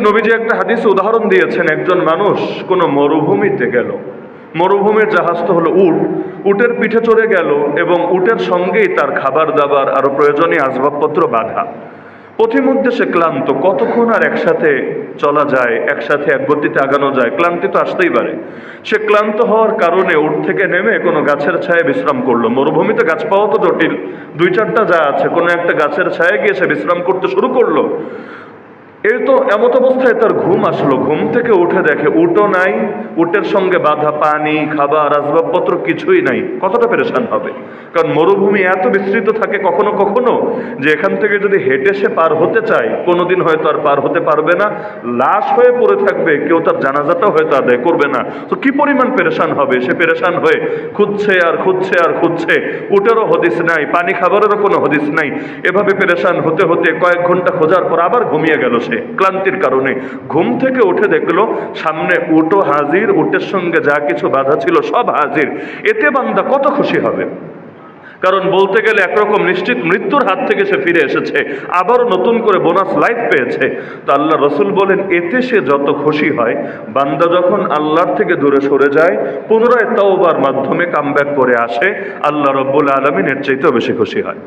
নবীজি একটা হাদিস উদাহরণ দিয়েছেন, একজন মানুষ কোনো মরুভূমিতে গেল। মরুভূমির জাহাজ তো হলো উট। উটের পিঠে চড়ে গেল এবং উটের সঙ্গেই তার খাবার দাবার আরও প্রয়োজনীয় আসবাবপত্র বাধা। পথিমধ্যে সে ক্লান্ত, কতক্ষণ আর একসাথে চলা যায়, একসাথে এক গতিতে আগানো যায়? ক্লান্তি তো আসতেই পারে। সে ক্লান্ত হওয়ার কারণে উঠ থেকে নেমে কোনো গাছের ছায়ে বিশ্রাম করল। মরুভূমিতে গাছ পাওয়া তো জটিল। দুই চারটা যা আছে, কোনো একটা গাছের ছায়ে গিয়ে সে বিশ্রাম করতে শুরু করল। এর তো এমত অবস্থায় তার ঘুম আসলো। ঘুম থেকে উঠে দেখে উটও নাই, উটের সঙ্গে বাধা পানি, খাবার, আসবাবপত্র কিছুই নাই। কতটা পেরেশান হবে? কারণ মরুভূমি এত বিস্তৃত থাকে কখনো কখনো যে এখান থেকে যদি হেঁটে সে পার হতে চায়, কোনোদিন হয়তো আর পার হতে পারবে না। লাশ হয়ে পড়ে থাকবে, কেউ তার জানাজাটাও হয়তো আদায় করবে না। তো কি পরিমাণ পেরেশান হবে? সে পেরেশান হয়ে খুঁজছে আর খুঁজছে আর খুঁজছে। উটেরও হদিস নাই, পানি খাবারেরও কোনো হদিস নাই। এভাবে পেরেশান হতে হতে কয়েক ঘণ্টা খোঁজার পর আবার ঘুমিয়ে গেল সে। ক্লান্তির কারণে। ঘুম থেকে উঠে দেখল, সামনে উটো হাজির, উটের সঙ্গে যা কিছু বাধা ছিল সব হাজির। এতে বান্দা কত খুশি হবে? কারণ বলতে গেলে একরকম নিশ্চিত মৃত্যুর হাত থেকে সে ফিরে এসেছে আবারও নতুন করে বোনাস লাইফ পেয়েছে। তো আল্লাহ রসুল বলেন, এতে সে যত খুশি হয়, বান্দা যখন আল্লাহর থেকে দূরে সরে যায়, পুনরায় তওবার মাধ্যমে কামব্যাক করে আসে, আল্লাহ রব্বুল আলমিনের চাইতেও বেশি খুশি হয়।